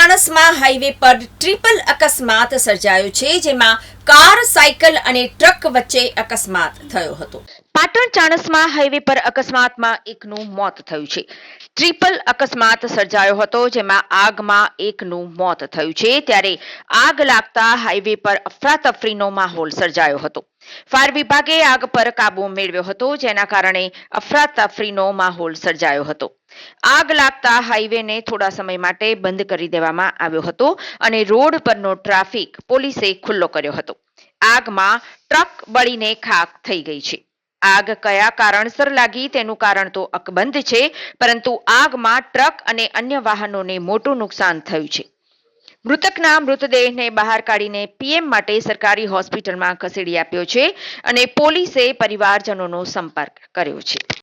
Chanasma highway પર triple અકસ્માત સર્જાયો છે, જેમાં કાર, સાયકલ અને ટ્રક વચ્ચે અકસ્માત થયો હતો. પાટણ ચાણસમાં હાઈવે પર અકસ્માતમાં એકનું મોત થયું છે. ટ્રિપલ અકસ્માત સર્જાયો હતો, જેમાં આગમાં એકનું મોત થયું છે. ત્યારે આગ લાગતા હાઈવે પર અફરાતફરીનો માહોલ સર્જાયો હતો. ફાયર વિભાગે આગ પર કાબુ મેળવ્યો હતો, જેના કારણે અફરાતફરીનો માહોલ સર્જાયો હતો. આગ લાગતા હાઈવેને થોડા સમય માટે બંધ કરી દેવામાં આવ્યો હતો અને રોડ પરનો ટ્રાફિક પોલીસે ખુલ્લો કર્યો હતો. આગમાં ટ્રક બળીને ખાક થઈ ગઈ છે. આગ કયા કારણસર લાગી તેનું કારણ તો અકબંધ છે, પરંતુ આગમાં ટ્રક અને અન્ય વાહનોને મોટું નુકસાન થયું છે. મૃતકના મૃતદેહને બહાર કાઢીને પીએમ માટે સરકારી હોસ્પિટલમાં ખસેડી આપ્યો છે અને પોલીસે પરિવારજનોનો સંપર્ક કર્યો છે.